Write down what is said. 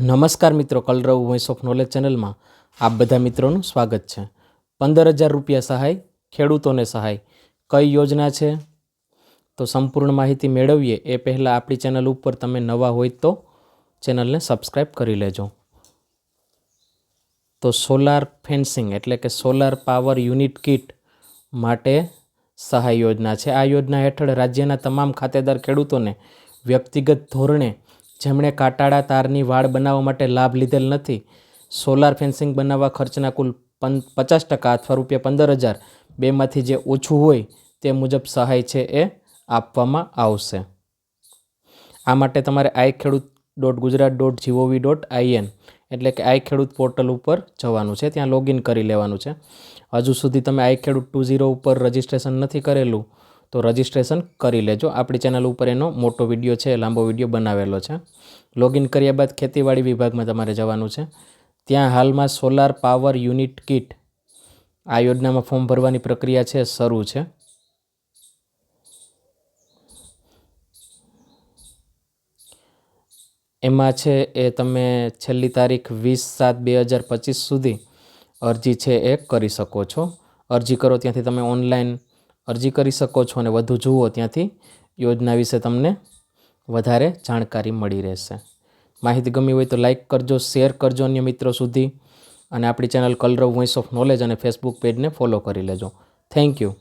નમસ્કાર મિત્રો, કલરવ voice of knowledge ચેનલમાં આપ બધા મિત્રોનું સ્વાગત છે. પંદર હજાર રૂપિયા સહાય, ખેડૂતોને સહાય. કઈ યોજના છે? તો સંપૂર્ણ માહિતી મેળવીએ. એ પહેલાં આપણી ચેનલ ઉપર તમે નવા હોય તો ચેનલને સબસ્ક્રાઈબ કરી લેજો. તો સોલાર ફેન્સિંગ એટલે કે સોલાર પાવર યુનિટ કિટ માટે સહાય યોજના છે. આ યોજના હેઠળ રાજ્યના તમામ ખાતેદાર ખેડૂતોને વ્યક્તિગત ધોરણે જેમણે કાંટાળા તારની વાડ બનાવવા માટે લાભ લીધેલ નથી. સોલાર ફેન્સિંગ બનાવવા ખર્ચના કુલ પં, પચાસ ટકા અથવા રૂપિયા પંદર હજાર. બેમાંથી જે ઓછું હોય તે મુજબ સહાય છે એ આપવામાં આવશે. આ માટે તમારે I Khedut dot Gujarat dot G O V dot I N એટલે કે આઈ ખેડૂત પોર્ટલ ઉપર જવાનું છે. ત્યાં લોગિન કરી લેવાનું છે. હજુ સુધી તમે આઈ ખેડૂત ટુ ઝીરો ઉપર રજિસ્ટ્રેશન નથી કરેલું. તો રજિસ્ટ્રેશન કરી લેજો. આપણી ચેનલ ઉપર એનો મોટો વીડિયો છે, લાંબો વીડિયો બનાવેલો છે. લોગિન કર્યા બાદ ખેતીવાડી વિભાગમાં તમારે જવાનું છે. ત્યાં હાલમાં સોલાર પાવર યુનિટ કિટ આ યોજનામાં ફોર્મ ભરવાની પ્રક્રિયા છે, શરૂ છે. એમાં છે એ તમે છેલ્લી તારીખ વીસ સાત બે હજાર પચીસ સુધી અરજી છે એ કરી શકો છો. અરજી કરો, ત્યાંથી તમે ઓનલાઈન અરજી કરી શકો છો અને વધુ જુઓ ત્યાંથી. યોજના વિશે તમને વધારે જાણકારી મળી રહેશે. માહિતી ગમી હોય તો લાઇક કરજો, શેર કરજો અન્ય મિત્રો સુધી. અને આપણી channel Kalrav voice of knowledge અને ફેસબુક પેજને ફોલો કરી લેજો. Thank you